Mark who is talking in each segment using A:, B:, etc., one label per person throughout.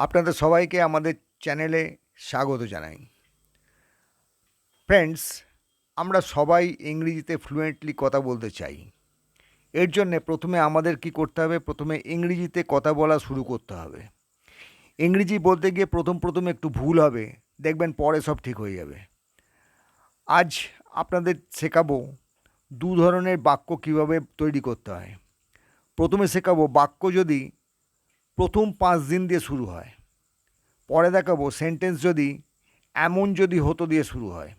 A: আপনাদের সবাইকে আমাদের চ্যানেলে স্বাগত জানাই। ফ্রেন্ডস আমরা সবাই ইংরেজিতে ফ্লুয়েন্টলি কথা বলতে চাই। এর জন্যে প্রথমে আমাদের কি করতে হবে? প্রথমে ইংরেজিতে কথা বলা শুরু করতে হবে। ইংরেজি বলতে গিয়ে প্রথম প্রথম একটু ভুল হবে, দেখবেন পরে সব ঠিক হয়ে যাবে। আজ আপনাদের শেখাবো দু ধরনের বাক্য কীভাবে তৈরি করতে হয়। প্রথমে শেখাবো বাক্য যদি প্রথম পাঁচ দিন দিয়ে শুরু হয়। পরে দেখাবো সেন্টেন্স যদি এমন যদি হতো দিয়ে শুরু হয়।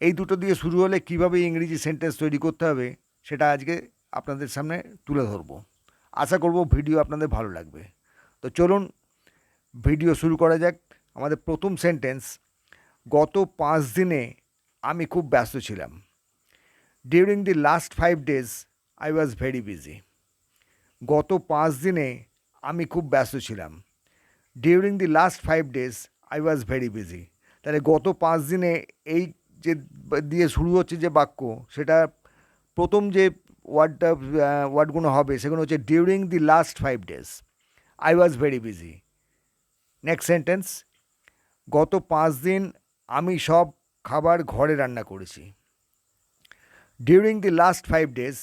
A: এই দুটো দিয়ে শুরু হলে কীভাবে ইংরেজি সেন্টেন্স তৈরি করতে হবে সেটা আজকে আপনাদের সামনে তুলে ধরবো। আশা করব ভিডিও আপনাদের ভালো লাগবে। তো চলুন ভিডিও শুরু করা যাক। আমাদের প্রথম সেন্টেন্স গত পাঁচ দিনে আমি খুব ব্যস্ত ছিলাম। During the last five days I was very busy গত পাঁচ দিনে আমি খুব ব্যস্ত ছিলাম। During the last five days I was very busy তাহলে গত পাঁচ দিনে এই যে দিয়ে শুরু হচ্ছে যে বাক্য, সেটা প্রথম যে ওয়ার্ডটা ওয়ার্ডগুলো হবে, সেগুলো হচ্ছে during the last five days I was very busy next sentence গত পাঁচ দিন আমি সব খাবার ঘরে রান্না করেছি। During the last five days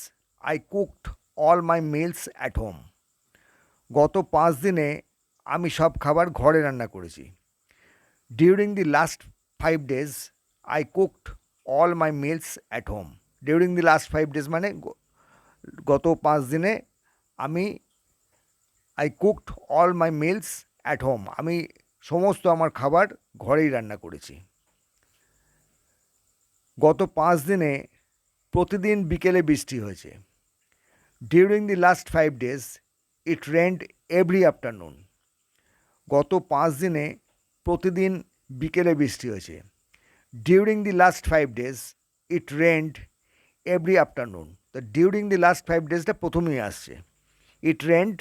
A: I cooked all my meals at home গত পাঁচ দিনে আমি সব খাবার ঘরে রান্না করেছি। During the last five days I cooked all my meals at home during the last five days মানে গত পাঁচ দিনে আমি I cooked all my meals at home আমি সমস্ত আমার খাবার ঘরেই রান্না করেছি। গত পাঁচ দিনে প্রতিদিন বিকেলে বৃষ্টি হয়েছে। During the last five days it rained every afternoon গত পাঁচ দিনে প্রতিদিন বিকেলে বৃষ্টি হয়েছে। During the last five days it rained every afternoon তো ডিউরিং দি লাস্ট ফাইভ ডেজটা প্রথমেই আসছে। ইট রেন্ড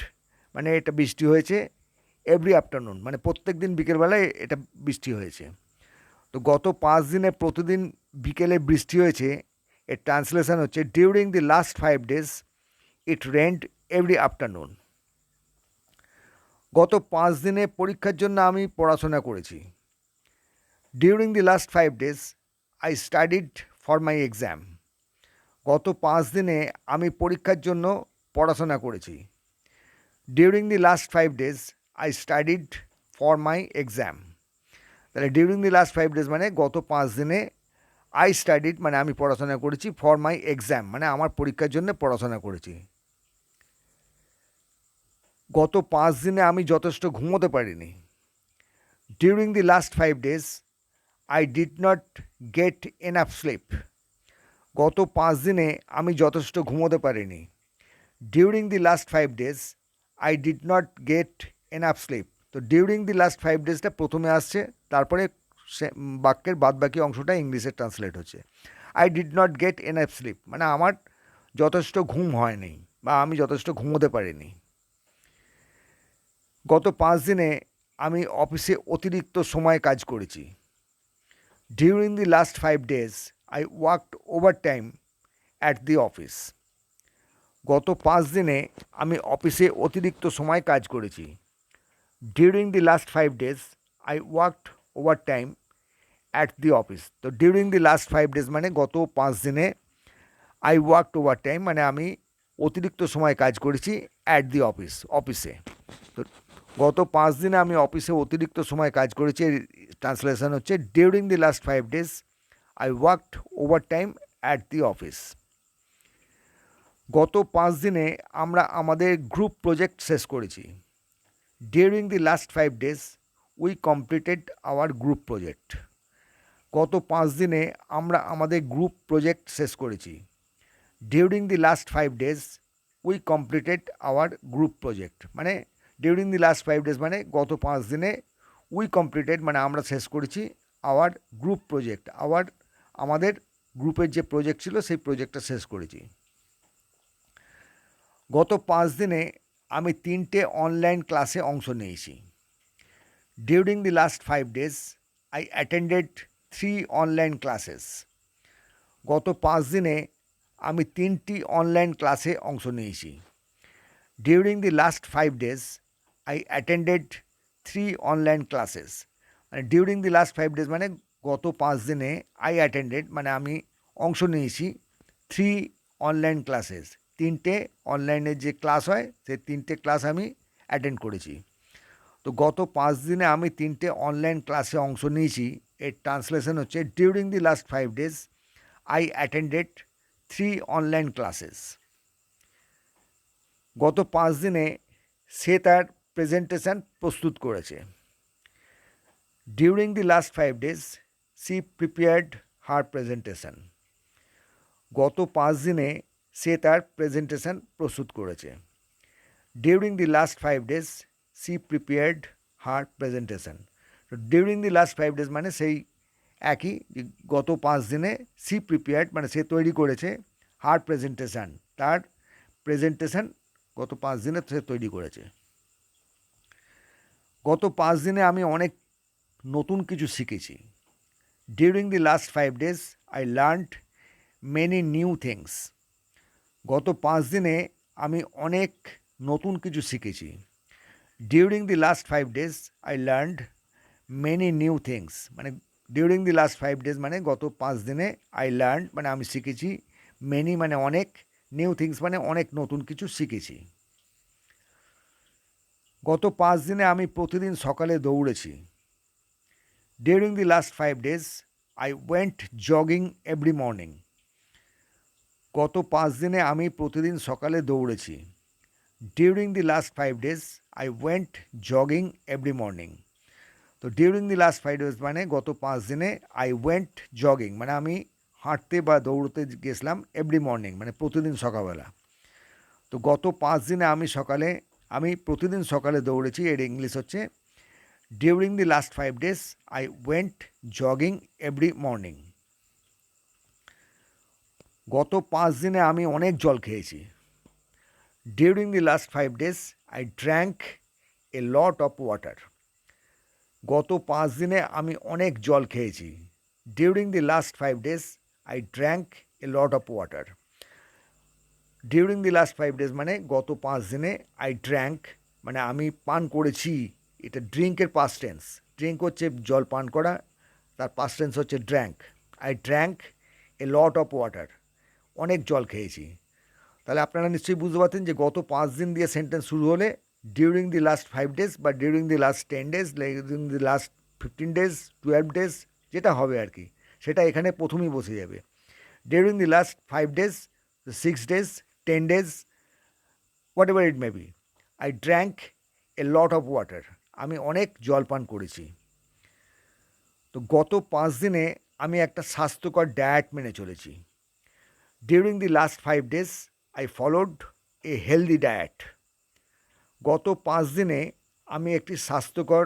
A: মানে এটা বৃষ্টি হয়েছে এভরি আফটারনুন মানে প্রত্যেক দিন বিকেলবেলায় এটা বৃষ্টি হয়েছে। তো গত পাঁচ দিনে প্রতিদিন বিকেলে বৃষ্টি হয়েছে, এর ট্রান্সলেশন হচ্ছে during the last five days it rained every afternoon গত পাঁচ দিনে পরীক্ষার জন্য আমি পড়াশোনা করেছি। During the last five days I studied for my exam গত পাঁচ দিনে আমি পরীক্ষার জন্য পড়াশোনা করেছি। During the last five days I studied for my exam তাহলে during the last five days মানে গত পাঁচ দিনে আই স্টাডিড মানে আমি পড়াশোনা করেছি ফর মাই এক্সাম মানে আমার পরীক্ষার জন্য পড়াশোনা করেছি। গত পাঁচ দিনে আমি যথেষ্ট ঘুমোতে পারিনি। During the last five days I did not get enough sleep গত পাঁচ দিনে আমি যথেষ্ট ঘুমোতে পারিনি। During the last five days I did not get enough sleep তো ডিউরিং দি লাস্ট ফাইভ ডেজটা প্রথমে আসছে, তারপরে সে- বাক্যের বাদবাকি অংশটা ইংলিশে ট্রান্সলেট হচ্ছে। I did not get enough sleep মানে আমার যথেষ্ট ঘুম হয়নি বা আমি যথেষ্ট ঘুমোতে পারিনি। গত পাঁচ দিনে আমি অফিসে অতিরিক্ত সময় কাজ করেছি। During the last five days I worked overtime at the office গত পাঁচ দিনে আমি অফিসে অতিরিক্ত সময় কাজ করেছি। During the last five days I worked overtime at the office তো during the last five days মানে গত পাঁচ দিনে আই ওয়ার্কড ওভার টাইম মানে আমি অতিরিক্ত সময় কাজ করেছি অ্যাট দি অফিস অফিসে। তো গত পাঁচ দিনে আমি অফিসে অতিরিক্ত সময় কাজ করেছি। ট্রান্সলেশন হচ্ছে during the last five days I worked overtime at the office গত পাঁচ দিনে আমরা আমাদের গ্রুপ প্রজেক্ট শেষ করেছি। During the last five days we completed our group project গত পাঁচ দিনে আমরা আমাদের গ্রুপ প্রজেক্ট শেষ করেছি। During the last five days we completed our group project মানে during the last five days মানে গত পাঁচ দিনে উই কমপ্লিটেড মানে আমরা শেষ করেছি আওয়ার গ্রুপ প্রজেক্ট আওয়ার আমাদের গ্রুপের যে প্রজেক্ট ছিল, সেই প্রজেক্টটা শেষ করেছি। গত পাঁচ দিনে আমি তিনটে অনলাইন ক্লাসে অংশ নিয়েছি। During the last five days I attended three online classes গত পাঁচ দিনে আমি তিনটি অনলাইন ক্লাসে অংশ নিয়েছি। During the last five days I attended three online classes মানে during the last five days মানে গত পাঁচ দিনে আই অ্যাটেন্ডেড মানে আমি অংশ নিয়েছি থ্রি অনলাইন ক্লাসেস তিনটে অনলাইনে যে ক্লাস হয় সেই তিনটে ক্লাস আমি অ্যাটেন্ড করেছি। তো গত পাঁচ দিনে আমি তিনটে অনলাইন ক্লাসে অংশ নিয়েছি। এর ট্রান্সলেশন হচ্ছে during the last five days I attended three online classes গত পাঁচ দিনে সে তার প্রেজেন্টেশন প্রস্তুত করেছে। During the last five days she prepared her presentation গত পাঁচ দিনে সে তার প্রেজেন্টেশন প্রস্তুত করেছে। During the last five days she prepared her presentation during the last five days মানে সেই একই গত পাঁচ দিনে সি প্রিপেয়ার্ড মানে সে তৈরি করেছে হার প্রেজেন্টেশন তার প্রেজেন্টেশন গত পাঁচ দিনে সে তৈরি করেছে। গত পাঁচ দিনে আমি অনেক নতুন কিছু শিখেছি। During the last five days I learned many new things গত পাঁচ দিনে আমি অনেক নতুন কিছু শিখেছি। During the last five days I learned many new things মানে during the last five days মানে গত পাঁচ দিনে আই লার্ন মানে আমি শিখেছি মেনি মানে অনেক নিউ থিংস মানে অনেক নতুন কিছু শিখেছি। গত পাঁচ দিনে আমি প্রতিদিন সকালে দৌড়েছি। During the last five days I went jogging every morning গত পাঁচ দিনে আমি প্রতিদিন সকালে দৌড়েছি। During the last five days I went jogging every morning তো during the last five days মানে গত পাঁচ দিনে আই ওয়েন্ট জগিং মানে আমি হাঁটতে বা দৌড়তে গেছিলাম এভরি মর্নিং মানে প্রতিদিন সকালবেলা। তো গত পাঁচ দিনে আমি সকালে আমি প্রতিদিন সকালে দৌড়েছি, এর ইংলিশ হচ্ছে during the last five days I went jogging every morning গত পাঁচ দিনে আমি অনেক জল খেয়েছি। During the last five days I drank a lot of water গত পাঁচ দিনে আমি অনেক জল খেয়েছি। During the last five days I drank a lot of water during the last five days মানে গত পাঁচ দিনে আই ড্র্যাঙ্ক মানে আমি পান করেছি, এটা ড্রিঙ্কের পাস্ট টেন্স ড্রিঙ্ক হচ্ছে জল পান করা, তার পাস্ট টেন্স হচ্ছে drank I drank a lot of water অনেক জল খেয়েছি। তাহলে আপনারা নিশ্চয়ই বুঝতে পারতেন যে গত পাঁচ দিন দিয়ে সেন্টেন্স শুরু হলে during the last five days বা during the last ten days during the last fifteen days twelve days যেটা হবে আর কি, সেটা এখানে প্রথমেই বসে যাবে। During the last five days six days ten days whatever it may be I drank a lot of water আমি অনেক জল পান করেছি। তো গত পাঁচ দিনে আমি একটা স্বাস্থ্যকর ডায়েট মেনে চলেছি। During the last five days I followed a healthy diet গত পাঁচ দিনে আমি একটি স্বাস্থ্যকর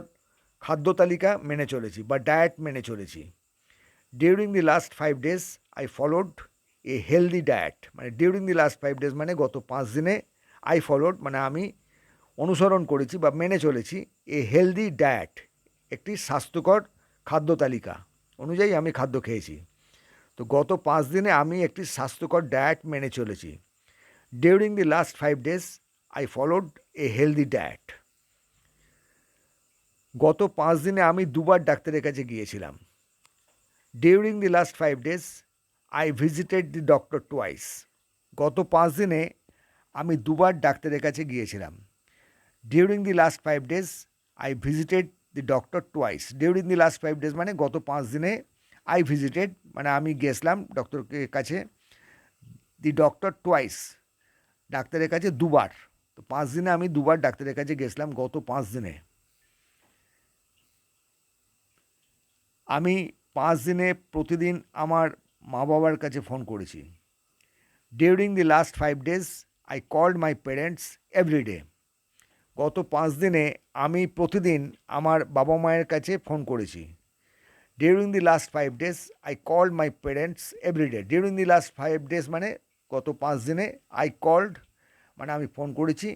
A: খাদ্য তালিকা মেনে চলেছি বা ডায়েট মেনে চলেছি। During the last five days I followed a healthy diet মানে during the last five days মানে গত পাঁচ দিনে আই ফলোড মানে আমি অনুসরণ করেছি বা মেনে চলেছি এ হেলদি ডায়েট একটি স্বাস্থ্যকর খাদ্য তালিকা অনুযায়ী আমি খাদ্য খেয়েছি। তো গত পাঁচ দিনে আমি একটি স্বাস্থ্যকর ডায়েট মেনে চলেছি। During the last five days I followed a healthy diet গত পাঁচ দিনে আমি দুবার ডাক্তারের কাছে গিয়েছিলাম। During the last five days I visited the doctor twice গত পাঁচ দিনে আমি দুবার ডাক্তারের কাছে গিয়েছিলাম। During the last five days I visited the doctor twice during the last five days মানে গত পাঁচ দিনে আই ভিজিটেড মানে আমি গেছিলাম ডক্টরের কাছে। দি ডক্টর টুয়াইস ডাক্তারের কাছে দুবার। তো পাঁচ দিনে আমি দুবার ডাক্তারের কাছে গেছিলাম গত পাঁচ দিনে। আমি পাঁচ দিনে প্রতিদিন আমার মা বাবার কাছে ফোন করেছি। During the last five days I called my parents every day গত পাঁচ দিনে আমি প্রতিদিন আমার বাবা মায়ের কাছে ফোন করেছি। During the last five days I called my parents every day during the last five days মানে গত পাঁচ দিনে আই কল্ড মানে আমি ফোন করেছি।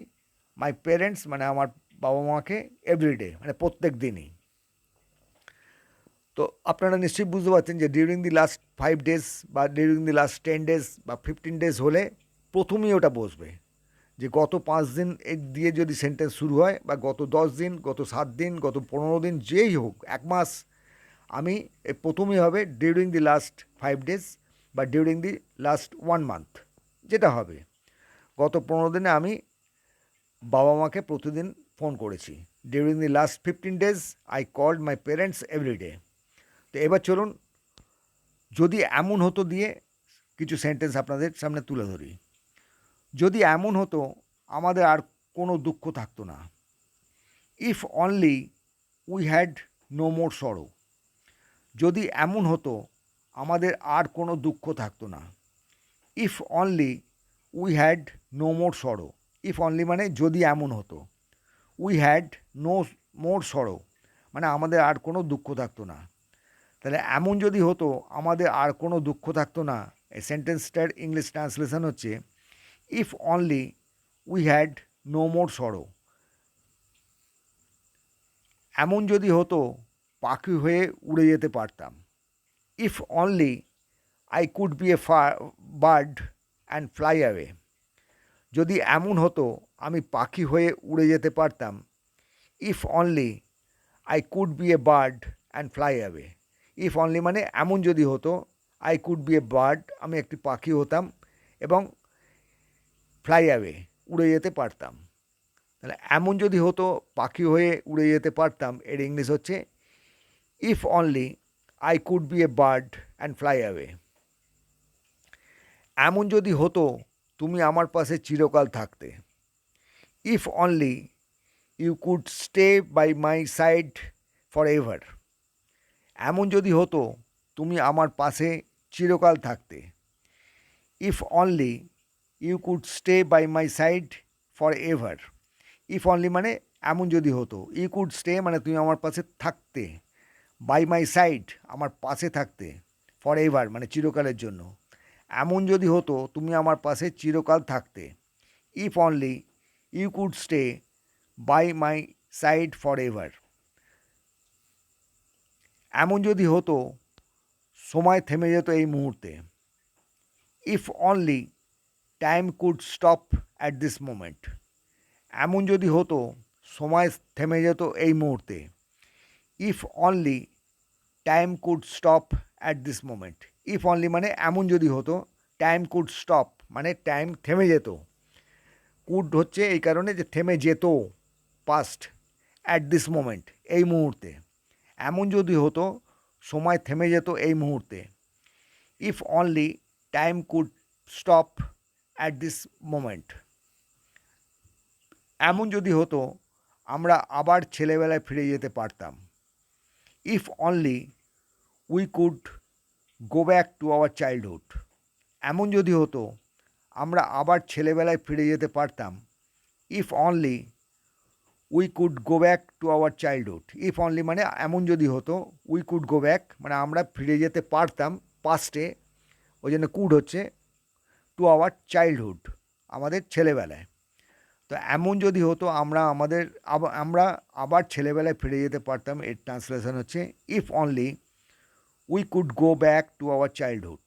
A: মাই প্যারেন্টস মানে আমার বাবা মাকে এভরিডে মানে প্রত্যেক দিনই। তো আপনারা নিশ্চয়ই বুঝতে পারছেন যে during the last five days বা during the last ten days বা ফিফটিন ডেজ হলে প্রথমেই ওটা বসবে। যে গত পাঁচ দিন দিয়ে যদি সেন্টেন্স শুরু হয় বা গত দশ দিন, গত সাত দিন, গত পনেরো দিন, যেই হোক, এক মাস, আমি প্রথমেই হবে during the last five days বা during the last one month যেটা হবে। গত পনেরো দিনে আমি বাবা মাকে প্রতিদিন ফোন করেছি। During the last fifteen days I called my parents everyday তো এবার চলুন, যদি এমন হতো দিয়ে কিছু সেন্টেন্স আপনাদের সামনে তুলে ধরি। যদি এমন হতো, আমাদের আর কোনো দুঃখ থাকতো না। If only we had no more sorrow যদি এমন হতো, আমাদের আর কোনো দুঃখ থাকতো না। If only we had no more sorrow if only মানে যদি এমন হতো। উই হ্যাড নো মোর সরো মানে আমাদের আর কোনো দুঃখ থাকতো না। তাহলে এমন যদি হতো, আমাদের আর কোনো দুঃখ থাকতো না। এই সেন্টেন্সটার ইংলিশ ট্রান্সলেশন হচ্ছে if only we had no more sorrow এমন যদি হতো, পাখি হয়ে উড়ে যেতে পারতাম। If only I could be a ফা বার্ড অ্যান্ড ফ্লাই অ্যাওয়ে যদি এমন হতো, আমি পাখি হয়ে উড়ে যেতে পারতাম if only I could be a bird and fly away if only মানে এমন যদি হতো I could be a bird আমি একটি পাখি হতাম এবং ফ্লাই অ্যাওয়ে উড়ে যেতে পারতাম। তাহলে এমন যদি হতো, পাখি হয়ে উড়ে যেতে পারতাম, এর ইংলিশ হচ্ছে if only I could be a bird and fly away এমন যদি হতো, তুমি আমার পাশে চিরকাল থাকতে। If only you could stay by my side forever এমন যদি হতো, তুমি আমার পাশে চিরকাল থাকতে। If only you could stay by my side forever if only মানে এমন যদি হতো ইউ কুড স্টে মানে তুমি আমার পাশে থাকতে। বাই মাই সাইড আমার পাশে থাকতে। ফর এভার মানে চিরকালের জন্য। এমন যদি হতো, তুমি আমার পাশে চিরকাল থাকতে। If only you could stay by my side forever এমন যদি হতো, সময় থেমে যেত এই মুহূর্তে। If only time could stop at this moment এমন যদি হতো, সময় থেমে যেত এই মুহূর্তে। If only time could stop at this moment if only মানে এমন যদি হতো টাইম কুড স্টপ মানে টাইম থেমে যেত। কুড হচ্ছে এই কারণে যে থেমে যেত পাস্ট অ্যাট দিস মোমেন্ট এই মুহূর্তে। এমন যদি হতো, সময় থেমে যেত এই মুহূর্তে। If only time could stop at this moment এমন যদি হতো, আমরা আবার ছেলেবেলায় ফিরে যেতে পারতাম। If only we could go back to our childhood এমন যদি হতো, আমরা আবার ছেলেবেলায় ফিরে যেতে পারতাম। If only we could go back to our childhood if only মানে এমন যদি হতো উই কুড গো ব্যাক মানে আমরা ফিরে যেতে পারতাম পাস্টে ওই জন্য কুড হচ্ছে টু আওয়ার চাইল্ডহুড আমাদের ছেলেবেলায়। তো এমন যদি হতো, আমরা আমাদের আমরা আবার ছেলেবেলায় ফিরে যেতে পারতাম, এর ট্রান্সলেশন হচ্ছে if only we could go back to our childhood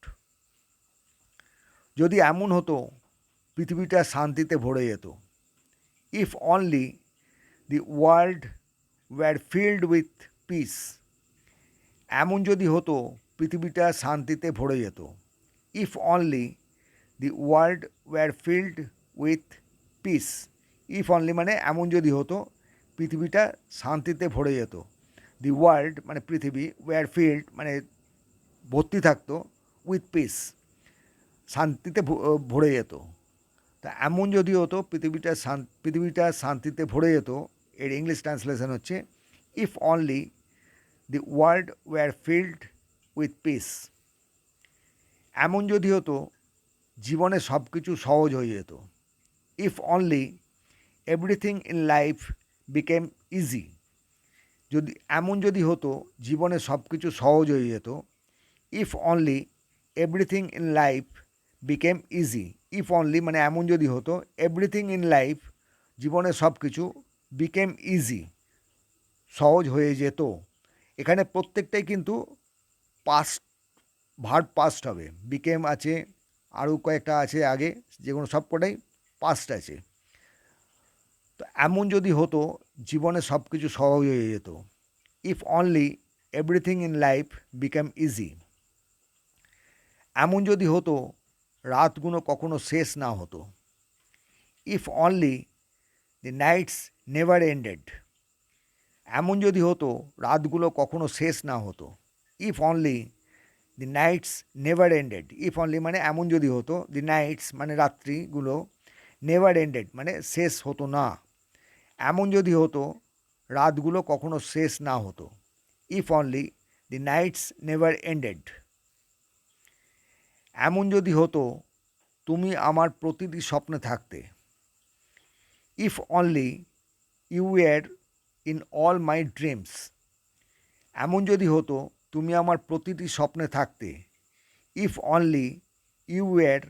A: যদি এমন হতো, পৃথিবীটা শান্তিতে ভরে যেত if only the world were filled with peace এমন যদি হতো, পৃথিবীটা শান্তিতে ভরে যেত। If only the world were filled with peace if only মানে এমন যদি হতো, পৃথিবীটা শান্তিতে ভরে যেত। দি ওয়ার্ল্ড মানে পৃথিবী ওয়্যার ফিল্ড মানে ভর্তি থাকতো উইথ পিস শান্তিতে ভরে যেত। তা এমন যদি হতো, পৃথিবীটা পৃথিবীটা শান্তিতে ভরে যেত এর ইংলিশ ট্রান্সলেশন হচ্ছে if only the world were filled with peace এমন যদি হতো, জীবনে সব কিছু সহজ হয়ে যেত। If only everything in life became easy যদি, এমন যদি হতো, জীবনে সব কিছু সহজ হয়ে যেত if only everything in life became easy if only মানে এমন যদি হতো এভরিথিং ইন লাইফ জীবনে সব কিছু বিকেম ইজি সহজ হয়ে যেত। এখানে প্রত্যেকটাই কিন্তু পাস্ট ভার্ব পাস্ট হবে। বিকেম আছে, আরও কয়েকটা আছে আগে যেগুলো সব কটাই পাস্ট আছে। তো এমন যদি হতো, জীবনে সব কিছু সহজ হয়ে যেত। If only everything in life become easy এমন যদি হতো, রাতগুলো কখনো শেষ না হতো। If only the nights never ended. এমন যদি হতো, রাতগুলো কখনো শেষ না হতো। If only the nights never ended if only মানে এমন যদি হতো দি নাইটস মানে রাত্রিগুলো নেভার এন্ডেড মানে শেষ হতো না। এমন যদি হতো, রাতগুলো কখনো শেষ না হতো। If only the nights never ended এমন যদি হতো, তুমি আমার প্রতিটি স্বপ্নে থাকতে। If only you were in all my dreams এমন যদি হতো, তুমি আমার প্রতিটি স্বপ্নে থাকতে if only you were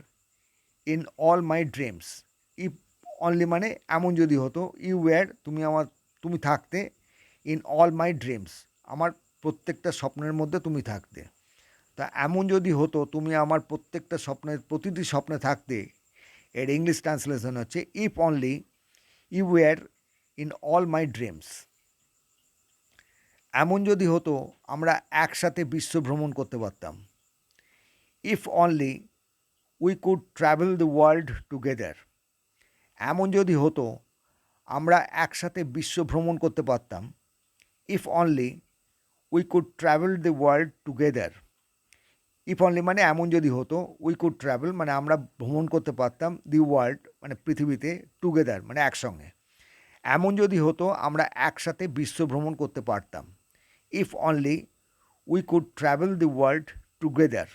A: in all my dreams if only মানে এমন যদি হতো ইউ এর তুমি আমার, তুমি থাকতে ইন অল মাই ড্রিমস আমার প্রত্যেকটা স্বপ্নের মধ্যে তুমি থাকতে। তা এমন যদি হতো, তুমি আমার প্রত্যেকটা স্বপ্নের, প্রতিটি স্বপ্নে থাকতে, এর ইংলিশ ট্রান্সলেশন হচ্ছে if only you were in all my dreams এমন যদি হতো, আমরা একসাথে বিশ্ব ভ্রমণ করতে পারতাম। If only we could travel the world together এমন যদি হতো, আমরা একসাথে বিশ্ব ভ্রমণ করতে পারতাম। If only we could travel the world together if only মানে এমন যদি হতো উই কুড ট্রাভেল মানে আমরা ভ্রমণ করতে পারতাম দি ওয়ার্ল্ড মানে পৃথিবীতে টুগেদার মানে একসঙ্গে। এমন যদি হতো, আমরা একসাথে বিশ্ব ভ্রমণ করতে পারতাম। If only we could travel the world together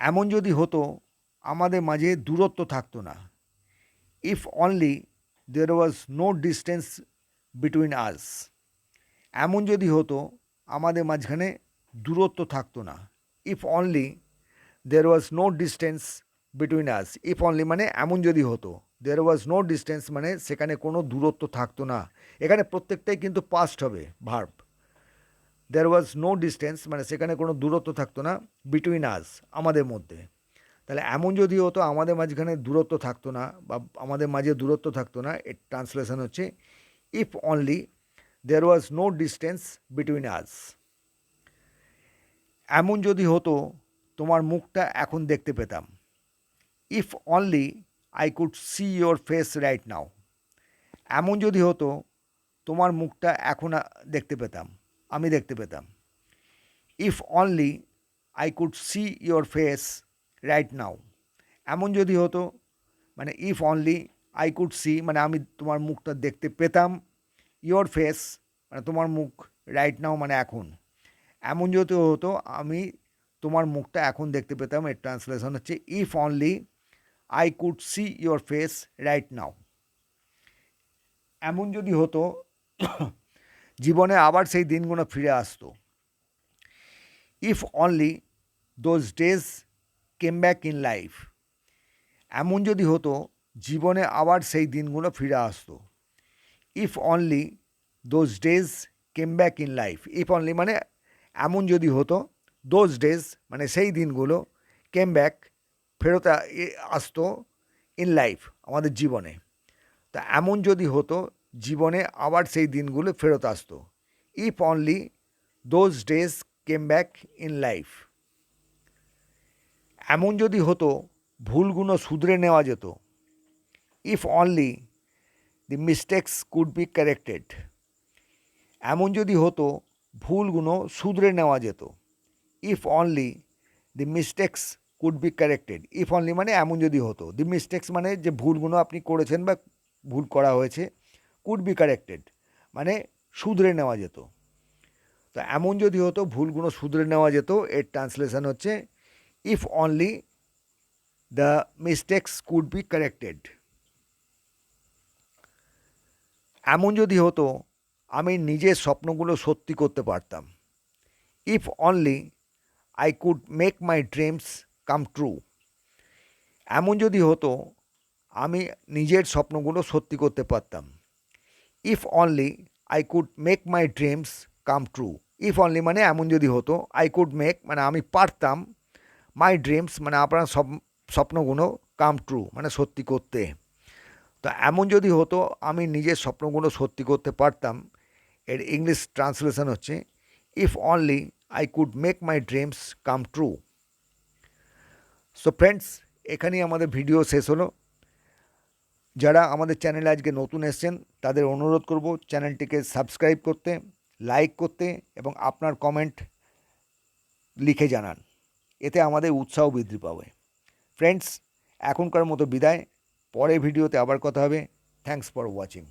A: এমন যদি হতো, আমাদের মাঝে দূরত্ব থাকতো না। If only there was no distance between us এমন যদি হতো, আমাদের মাঝখানে দূরত্ব থাকতো না। If only there was no distance between us if only মানে এমন যদি হতো দের ওয়াজ নো ডিস্টেন্স মানে সেখানে কোনো দূরত্ব থাকতো না। এখানে প্রত্যেকটাই কিন্তু পাস্ট হবে verb there was no distance মানে সেখানে কোনো দূরত্ব থাকতো না বিটুইন আস আমাদের মধ্যে। তাহলে এমন যদি হতো, আমাদের মাঝখানে দূরত্ব থাকতো না বা আমাদের মাঝে দূরত্ব থাকতো না, এর ট্রান্সলেশন হচ্ছে if only there was no distance between us এমন যদি হতো, তোমার মুখটা এখন দেখতে পেতাম। If only I could see your face right now এমন যদি হতো, তোমার মুখটা এখন দেখতে পেতাম, আমি দেখতে পেতাম। If only I could see your face right now এমন যদি হতো মানে if only I could see মানে আমি তোমার মুখটা দেখতে পেতাম ইয়োর ফেস মানে তোমার মুখ রাইট নাও মানে এখন। এমন যদি হতো, আমি তোমার মুখটা এখন দেখতে পেতাম, এর ট্রান্সলেশন হচ্ছে if only I could see your face right now এমন যদি হতো, জীবনে আবার সেই দিনগুলো ফিরে আসতো। If only those days came back in life এমন যদি হতো, জীবনে আবার সেই দিনগুলো ফিরে আসতো। If only those days came back in life if only মানে এমন যদি হতো দোজ ডেজ মানে সেই দিনগুলো কেম ব্যাক ফেরত আসতো ইন লাইফ আমাদের জীবনে। তা এমন যদি হতো, জীবনে আবার সেই দিনগুলো ফেরত আসতো। If only those days came back in life এমন যদি হতো, ভুলগুলো শুধরে নেওয়া যেত। If only the mistakes could be corrected এমন যদি হতো, ভুলগুলো শুধরে নেওয়া যেত। If only the mistakes could be corrected if only মানে এমন যদি হতো। দি মিস্টেক্স মানে যে ভুলগুলো আপনি করেছেন বা ভুল করা হয়েছে কুড বি কারেক্টেড মানে শুধরে নেওয়া যেত। তো এমন যদি হতো, ভুলগুলো শুধরে নেওয়া যেত, এর ট্রান্সলেশন হচ্ছে if only the mistakes could be corrected এমন যদি হতো, আমি নিজের স্বপ্নগুলো সত্যি করতে পারতাম। If only I could make my dreams come true এমন যদি হতো, আমি নিজের স্বপ্নগুলো সত্যি করতে পারতাম। If only I could make my dreams come true if only মানে এমন যদি হতো আই কুড মেক মানে আমি পারতাম মাই ড্রিমস মানে আপনার সব, স্বপ্নগুলো কাম ট্রু মানে সত্যি করতে। তো এমন যদি হতো, আমি নিজের স্বপ্নগুলো সত্যি করতে পারতাম, এর ইংলিশ ট্রান্সলেশন হচ্ছে if only I could make my dreams come true so friends এখানেই আমাদের ভিডিও শেষ হলো। যারা আমাদের চ্যানেলে আজকে নতুন এসছেন, তাদের অনুরোধ করব চ্যানেলটিকে সাবস্ক্রাইব করতে লাইক করতে এবং আপনার কমেন্ট লিখে জানান। এতে আমাদের উৎসাহ বৃদ্ধি পাবে। ফ্রেন্ডস এখনকার মতো বিদায়। পরে ভিডিওতে আবার কথা হবে। Thanks for watching